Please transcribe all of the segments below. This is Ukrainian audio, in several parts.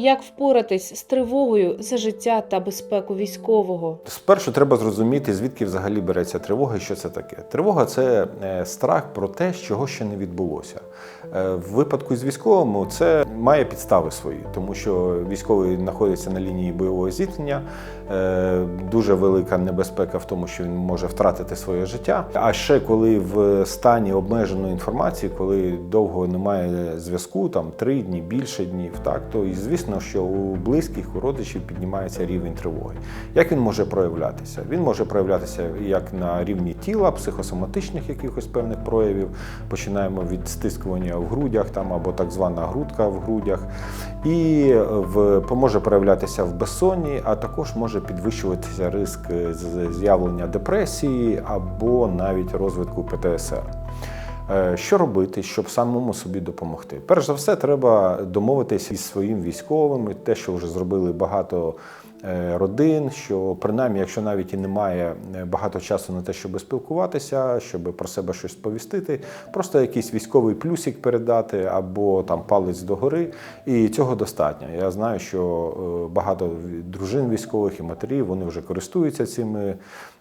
Як впоратись з тривогою за життя та безпеку військового? Спершу треба зрозуміти, звідки взагалі береться тривога і що це таке. Тривога це е, страх про те, чого ще не відбулося. Е, В випадку з військовим це має підстави свої, тому що військовий знаходиться на лінії бойового зіткнення. е, Дуже велика небезпека в тому, що він може втратити своє життя. А ще коли в стані обмеженої інформації, коли довго немає зв'язку, там три дні, більше днів, так то і звісно, що у близьких, у родичів піднімається рівень тривоги. Як він може проявлятися? Він може проявлятися як на рівні тіла, психосоматичних якихось певних проявів. Починаємо від стискування в грудях там або так звана грудка в грудях, і в може проявлятися в безсонні, а також може підвищуватися ризик з'явлення депресії або навіть розвитку ПТСР. Е, Що робити, щоб самому собі допомогти? Перш за все, треба домовитися із своїм військовим, те, що вже зробили багато родин, що принаймні, якщо навіть і немає е, багато часу на те, щоб спілкуватися, щоб про себе щось повістити, просто якийсь військовий плюсик передати або там палець догори, і цього достатньо. Я знаю, що е, багато дружин військових і матерів вони вже користуються цими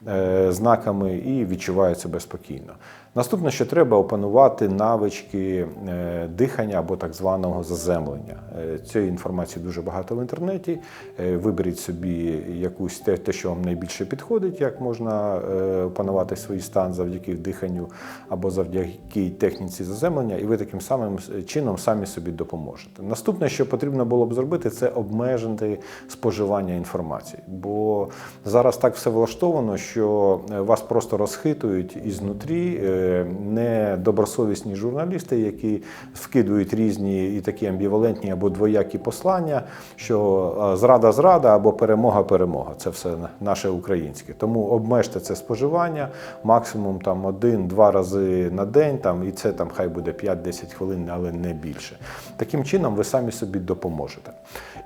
е, знаками і відчувають себе спокійно. Наступне, що треба опанувати навички е, дихання або так званого заземлення. Е, Цієї інформації дуже багато в інтернеті. Е, Виберіть собі якусь те, те, що вам найбільше підходить, як можна е, опанувати свій стан завдяки диханню або завдяки техніці заземлення, і ви таким самим чином самі собі допоможете. Наступне, що потрібно було б зробити, це обмежити споживання інформації. Бо зараз так все влаштовано, що е, вас просто розхитують ізнутрі е, недобросовісні журналісти, які вкидують різні і такі амбівалентні або двоякі послання, що е, зрада зрада або перемога перемога. Це все наше українське. Тому обмежте це споживання максимум там один-два рази на день, там і це там хай буде 5-10 хвилин, але не більше. Таким чином ви самі собі допоможете.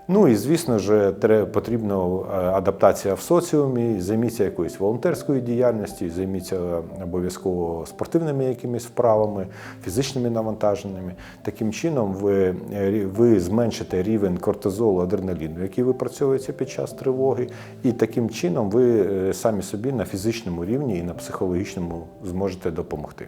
Ну і звісно ж, потрібна е, адаптація в соціумі, займіться якоюсь волонтерською діяльністю, займіться обов'язково спортивними якимись вправами, фізичними навантаженнями. Таким чином ви, е, ви зменшите рівень кортизолу, адреналіну, який випрацьовується під час тривоги, і таким чином ви е, самі собі на фізичному рівні і на психологічному зможете допомогти.